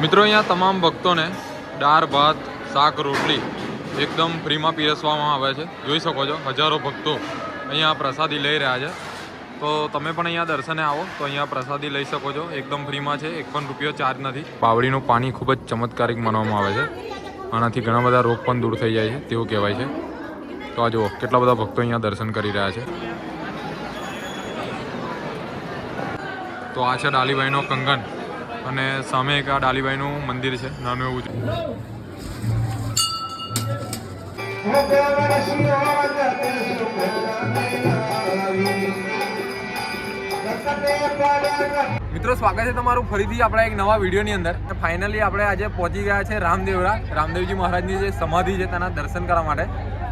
મિત્રો, અહીંયા તમામ ભક્તોને દાળ, ભાત, શાક, રોટલી એકદમ ફ્રીમાં પીરસવામાં આવે છે. જોઈ શકો છો, હજારો ભક્તો અહીંયા પ્રસાદી લઈ રહ્યા છે. તો તમે પણ અહીંયા દર્શને આવો, તો અહીંયા પ્રસાદી લઈ શકો છો. એકદમ ફ્રીમાં છે, એક પણ રૂપિયો ચાર્જ નથી. પાવડીનું પાણી ખૂબ જ ચમત્કારિક માનવામાં આવે છે. આનાથી ઘણા બધા રોગ પણ દૂર થઈ જાય છે, તેવું કહેવાય છે. તો આ જુઓ, કેટલા બધા ભક્તો અહીંયા દર્શન કરી રહ્યા છે. તો આ છે ડાલીભાઈનો કંગન. અને સામે એક આ ડાલીબાઈનું મંદિર છે. નાનું એવું છે મિત્રો, સ્વાગત છે તમારું ફરીથી આપણા એક નવા વિડીયોની અંદર. ફાઇનલી આપણે આજે પહોંચી ગયા છે રામદેવરા રામદેવજી મહારાજની જે સમાધિ છે તેના દર્શન કરવા માટે.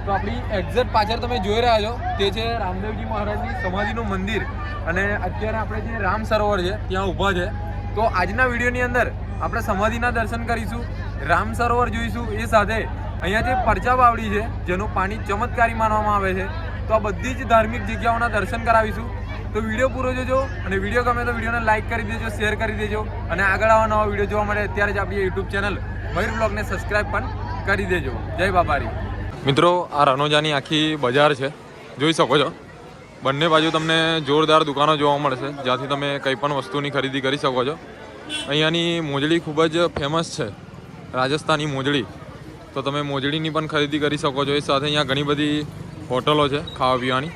તો આપણી એક્ઝેક્ટ પાછળ તમે જોઈ રહ્યા છો, તે છે રામદેવજી મહારાજની સમાધિનું મંદિર. અને અત્યારે આપણે જે રામ સરોવર છે, ત્યાં ઊભા છે. તો આજના વિડીયોની અંદર આપણે સમાધિના દર્શન કરીશું, રામ સરોવર જોઈશું, એ સાથે અહીંયા જે પરચા બાવડી છે, જેનું પાણી ચમત્કારી માનવામાં આવે છે, તો આ બધી જ ધાર્મિક જગ્યાઓના દર્શન કરાવીશું. તો વીડિયો પૂરો જોજો અને વીડિયો ગમે તો વિડીયોને લાઇક કરી દેજો, શેર કરી દેજો અને આગળ આવા નવા વીડિયો જોવા માટે અત્યારે જ આપણી યુટ્યુબ ચેનલ મયુર બ્લોગને સબસ્ક્રાઈબ પણ કરી દેજો. જય બાબારી. મિત્રો, આ રનોજાની આખી બજાર છે. જોઈ શકો છો. બંને બાજુ તમને જોરદાર દુકાનો જોવા મળશે, જ્યાંથી તમે કંઈ પણ વસ્તુની ખરીદી કરી શકો છો. અહીંયાની મોજડી ખૂબ જ ફેમસ છે. રાજસ્થાની મોજડી. તો તમે મોજડીની પણ ખરીદી કરી શકો છો. એ સાથે અહીંયા ઘણી બધી હોટલો છે ખાવા પીવાની.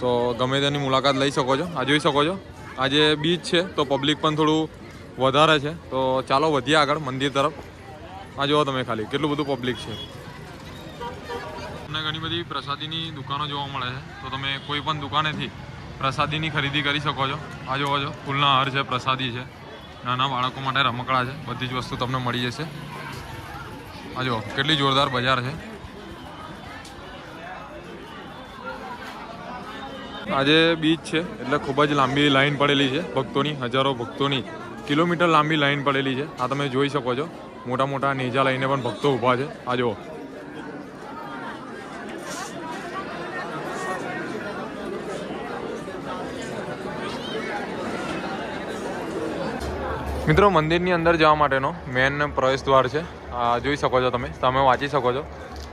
તો ગમે તેની મુલાકાત લઈ શકો છો. આ જોઈ શકો છો. આજે બીચ છે તો પબ્લિક પણ થોડું વધારે છે. તો ચાલો વધીએ આગળ મંદિર તરફ. આ જુઓ તમે ખાલી, કેટલું બધું પબ્લિક છે. તમને ઘણી બધી પ્રસાદીની દુકાનો જોવા મળે છે. તો તમે કોઈ પણ દુકાનેથી પ્રસાદીની ખરીદી કરી શકો છો. આ જોવો છો ફૂલના હાર છે, પ્રસાદી છે. નાના બાળકો માટે રમકડા છે. બધી જ વસ્તુ તમને મળી જશે. આ જો કેટલી જોરદાર બજાર છે. આજે બીચ છે, એટલે ખૂબ જ લાંબી લાઈન પડેલી છે. ભક્તોની, હજારો ભક્તોની, કિલોમીટર લાંબી લાઈન પડેલી છે. આ તમે જોઈ શકો છો. મોટા મોટા નેજા લઈને પણ ભક્તો ઊભા છે. આ જુઓ મિત્રો, મંદિરની અંદર જવા માટેનો મેન પ્રવેશ દ્વાર છે જોઈ શકો છો તમે તમે વાંચી શકો છો.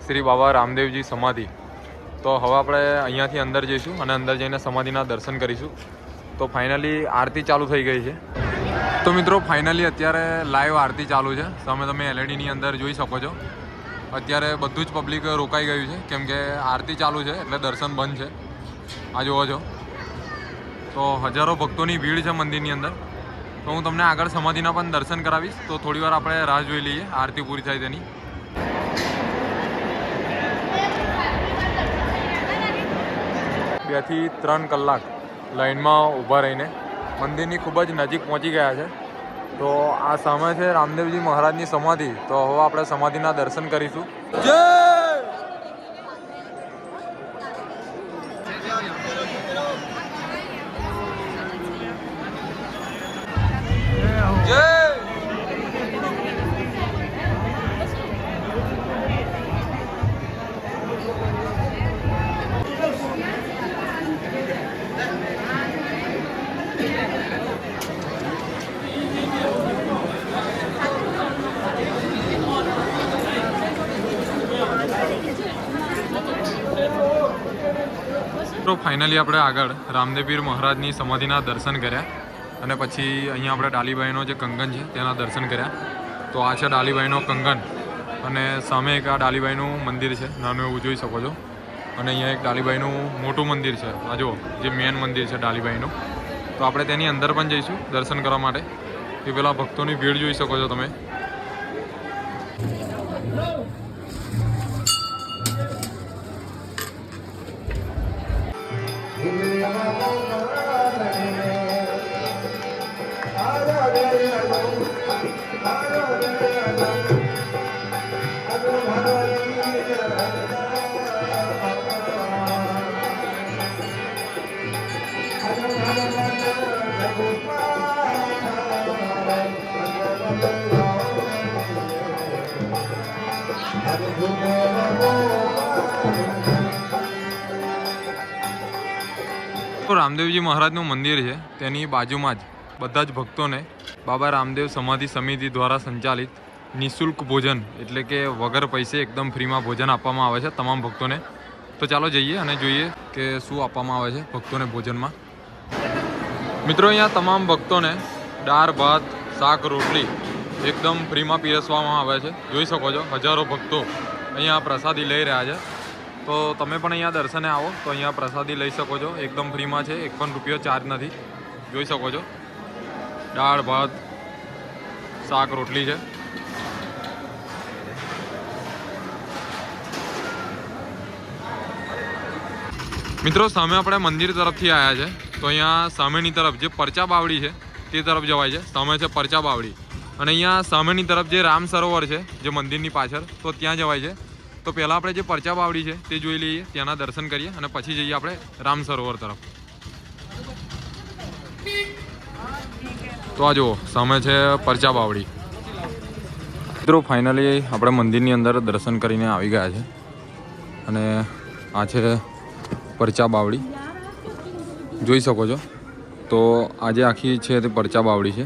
શ્રી બાબા રામદેવજી સમાધિ. તો હવે આપણે અહીંયાથી અંદર જઈશું અને અંદર જઈને સમાધિના દર્શન કરીશું. તો ફાઇનલી આરતી ચાલુ થઈ ગઈ છે. તો મિત્રો ફાઇનલી અત્યારે લાઈવ આરતી ચાલુ છે. તમે તમે એલઈડીની અંદર જોઈ શકો છો. અત્યારે બધું જ પબ્લિક રોકાઈ ગયું છે, કેમ કે આરતી ચાલુ છે એટલે દર્શન બંધ છે. આ જુઓ છો. તો હજારો ભક્તોની ભીડ છે મંદિરની અંદર. તો હું તમને આગળ સમાધિના પણ દર્શન કરાવીશ. તો થોડી વાર આપણે રાહ જોઈ લઈએ, આરતી પૂરી થાય તેની. બેથી ત્રણ કલાક લાઈનમાં ઊભા રહીને મંદિરની ખૂબ જ નજીક પહોંચી ગયા છે. તો આ સામે છે રામદેવજી મહારાજની સમાધિ. તો હવે આપણે સમાધિના દર્શન કરીશું. જય ફાઇનલી આપણે આગળ રામદેવીર મહારાજની સમાધિના દર્શન કર્યા અને પછી અહીંયા આપણે ડાલીબાઈનો જે કંગન છે તેના દર્શન કર્યા. તો આ છે ડાલીબાઈનો કંગન અને સામે એક આ ડાલીબાઈનું મંદિર છે, નાનું એવું જોઈ શકો છો. અને અહીંયા એક ડાલીબાઈનું મોટું મંદિર છે, આ જુઓ, જે મેન મંદિર છે ડાલીબાઈનું તો આપણે તેની અંદર પણ જઈશું દર્શન કરવા માટે. એ પેલા ભક્તોની ભીડ જોઈ શકો છો તમે. I don't know. તો રામદેવજી મહારાજનું મંદિર છે, તેની બાજુમાં જ બધા જ ભક્તોને બાબા રામદેવ સમાધિ સમિતિ દ્વારા સંચાલિત નિઃશુલ્ક ભોજન, એટલે કે વગર પૈસે એકદમ ફ્રીમાં ભોજન આપવામાં આવે છે તમામ ભક્તોને. તો ચાલો જઈએ અને જોઈએ કે શું આપવામાં આવે છે ભક્તોને ભોજનમાં. મિત્રો, અહીંયા તમામ ભક્તોને દાળ, ભાત, શાક, રોટલી એકદમ ફ્રીમાં પીરસવામાં આવે છે. જોઈ શકો છો હજારો ભક્તો અહીંયા પ્રસાદી લઈ રહ્યા છે. તો તમે પણ અહીંયા દર્શને આવો, તો અહીંયા પ્રસાદી લઈ શકો છો. એકદમ ફ્રીમાં છે. એક પણ રૂપિયો ચાર્જ નથી. જોઈ શકો છો. દાળ, ભાત, શાક, રોટલી છે. મિત્રો, સામે આપણે મંદિર તરફથી આવ્યા છે. તો અહીંયા સામેની તરફ જે પરચા બાવડી છે, તે તરફ જવાય છે. સામે છે પરચા બાવડી અને અહીંયા સામેની તરફ જે રામ સરોવર છે, જે મંદિરની પાછળ, તો ત્યાં જવાય છે. તો પહેલાં આપણે જે પરચા બાવડી છે તે જોઈ લઈએ, ત્યાંના દર્શન કરીએ અને પછી જઈએ આપણે રામ સરોવર તરફ. તો આ જુઓ, સામે છે પરચા બાવડી. મિત્રો ફાઇનલી આપણે મંદિરની અંદર દર્શન કરીને આવી ગયા છે. અને આ છે પરચા બાવડી. જોઈ શકો છો? તો આજે આખી છે તે પરચા બાવડી છે.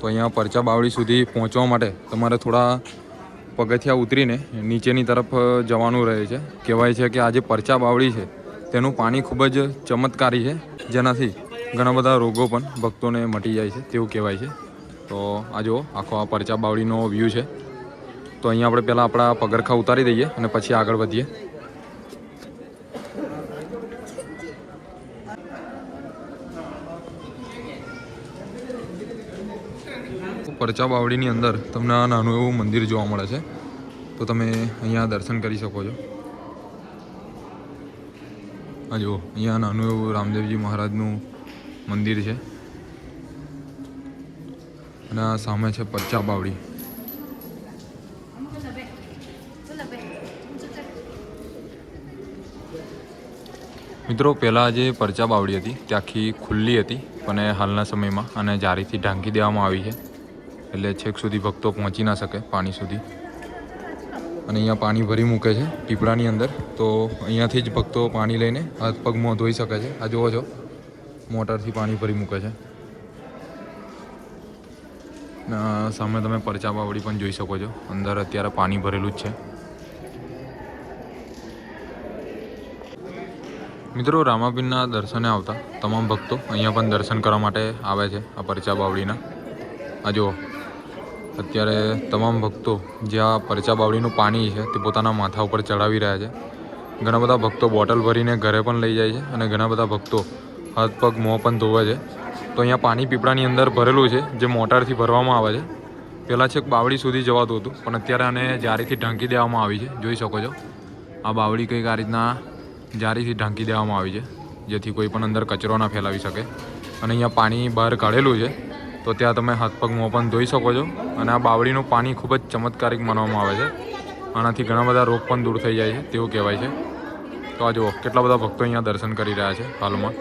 તો અહીંયા પરચા બાવડી સુધી પહોંચવા માટે તમારે થોડા પગથિયા ઉતરીને નીચેની તરફ જવાનું રહે છે. કહેવાય છે કે આ જે પરચા બાવળી છે, તેનું પાણી ખૂબ જ ચમત્કારી છે. જેનાથી ઘણા બધા રોગો પણ ભક્તોને મટી જાય છે, તેવું કહેવાય છે. તો આ જુઓ, આખો આ પરચા બાવળીનો વ્યૂ છે. તો અહીંયા આપણે પહેલાં આપણા પગરખા ઉતારી દઈએ અને પછી આગળ વધીએ. પરચા બાવડીની અંદર તમને આ નાનું એવું મંદિર જોવા મળે છે. તો તમે અહીંયા દર્શન કરી શકો છો. આ જુઓ, અહીંયા નાનું એવું રામદેવજી મહારાજનું મંદિર છે. અને આ સામે છે પરચા બાવડી મિત્રો, પહેલાં જે પરચા બાવડી હતી તે આખી ખુલ્લી હતી. પણ હાલના સમયમાં અને જારીથી ઢાંકી દેવામાં આવી છે. એટલે છેક સુધી ભક્તો પહોંચી ના શકે પાણી સુધી. અને અહીંયા પાણી ભરી મૂકે છે પીપળાની અંદર. તો અહીંયાથી જ ભક્તો પાણી લઈને હાથ પગ મોં ધોઈ શકે છે. આ જુઓ છો મોટરથી પાણી ભરી મૂકે છે. સામે તમે પરચા બાવડી પણ જોઈ શકો છો. અંદર અત્યારે પાણી ભરેલું જ છે. મિત્રો રામાપીરના દર્શને આવતા તમામ ભક્તો અહીંયા પણ દર્શન કરવા માટે આવે છે આ પરચા બાવળીના. આ જુઓ, અત્યારે તમામ ભક્તો જે આ પરચા બાવડીનું પાણી છે તે પોતાના માથા ઉપર ચડાવી રહ્યા છે. ઘણા બધા ભક્તો બોટલ ભરીને ઘરે પણ લઈ જાય છે અને ઘણા બધા ભક્તો હાથ પગ મોં પણ ધોવે છે. તો અહીંયા પાણી પીપળાની અંદર ભરેલું છે, જે મોટરથી ભરવામાં આવે છે. પહેલાં છેક બાવડી સુધી જવાતું હતું, પણ અત્યારે આને જારીથી ઢાંકી દેવામાં આવી છે. જોઈ શકો છો, આ બાવડી કંઈક આ રીતના જારીથી ઢાંકી દેવામાં આવી છે, જેથી કોઈ પણ અંદર કચરો ના ફેલાવી શકે. અને અહીંયા પાણી બહાર કાઢેલું છે, તો ત્યાં તમે હાથ પગ મોં પણ ધોઈ શકો છો. અને આ બાવળીનું પાણી ખૂબ જ ચમત્કારિક માનવામાં આવે છે. આનાથી ઘણા બધા રોગ પણ દૂર થઈ જાય છે, તેવું કહેવાય છે. તો આ જુઓ, કેટલા બધા ભક્તો અહીંયા દર્શન કરી રહ્યા છે હાલમાં.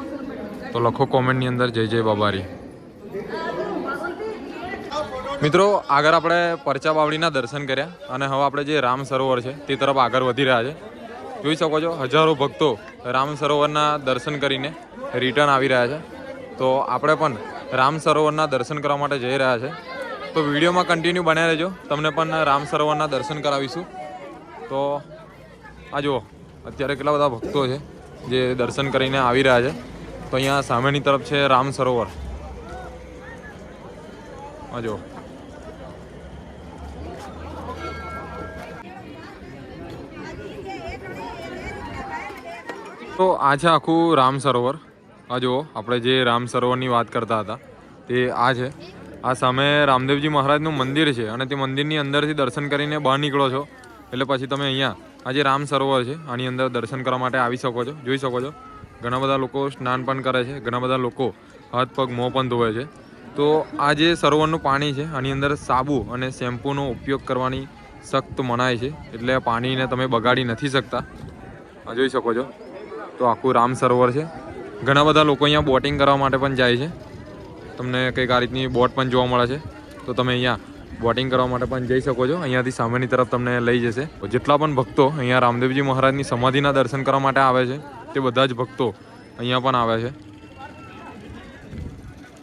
તો લખો કોમેન્ટની અંદર, જય જય બાબારી. મિત્રો, આગળ આપણે પરચા બાવળીના દર્શન કર્યા, અને હવે આપણે જે રામ સરોવર છે, તે તરફ આગળ વધી રહ્યા છે. જોઈ શકો છો, હજારો ભક્તો રામ સરોવરના દર્શન કરીને રિટર્ન આવી રહ્યા છે. તો આપણે પણ રામ સરોવરના દર્શન કરવા માટે જઈ રહ્યા છે. તો વિડીયોમાં કન્ટિન્યુ બન્યા રહેજો. તમને પણ રામ સરોવરના દર્શન કરાવીશું. તો આ જુઓ, અત્યારે કેટલા બધા ભક્તો છે જે દર્શન કરીને આવી રહ્યા છે. તો અહીંયા સામેની તરફ છે રામ સરોવર. આ જુઓ. તો આ છે આખું રામ સરોવર. આ જુઓ, આપણે જે રામ સરોવરની વાત કરતા હતા, તે આ છે. આ સામે રામદેવજી મહારાજનું મંદિર છે અને તે મંદિરની અંદરથી દર્શન કરીને બહાર નીકળો છો. એટલે પછી તમે અહીંયા, આ જે રામ સરોવર છે, આની અંદર દર્શન કરવા માટે આવી શકો છો, જોઈ શકો છો. ઘણા બધા લોકો સ્નાન પણ કરે છે, ઘણા બધા લોકો હાથ, પગ, મોં પણ ધોવે છે. તો આ જે સરોવરનું પાણી છે, આની અંદર સાબુ અને શેમ્પૂનો ઉપયોગ કરવાની સખ્ત મનાય છે. એટલે પાણીને તમે બગાડી નથી શકતા. જોઈ શકો છો. તો આખું રામ સરોવર છે. ઘણા બધા લોકો અહીંયા બોટિંગ કરવા માટે પણ જાય છે. તમને કંઈક આ રીતની બોટ પણ જોવા મળે છે. તો તમે અહીંયા બોટિંગ કરવા માટે પણ જઈ શકો છો. અહીંયાથી સામેની તરફ તમને લઈ જશે. જેટલા પણ ભક્તો અહીંયા રામદેવજી મહારાજની સમાધિના દર્શન કરવા માટે આવે છે, તે બધા જ ભક્તો અહીંયા પણ આવે છે.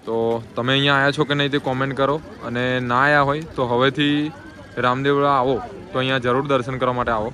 તો તમે અહીંયા આવ્યા છો કે નહીં તે કોમેન્ટ કરો. અને ના આવ્યા હોય તો હવેથી રામદેવળા આવો, તો અહીંયા જરૂર દર્શન કરવા માટે આવો.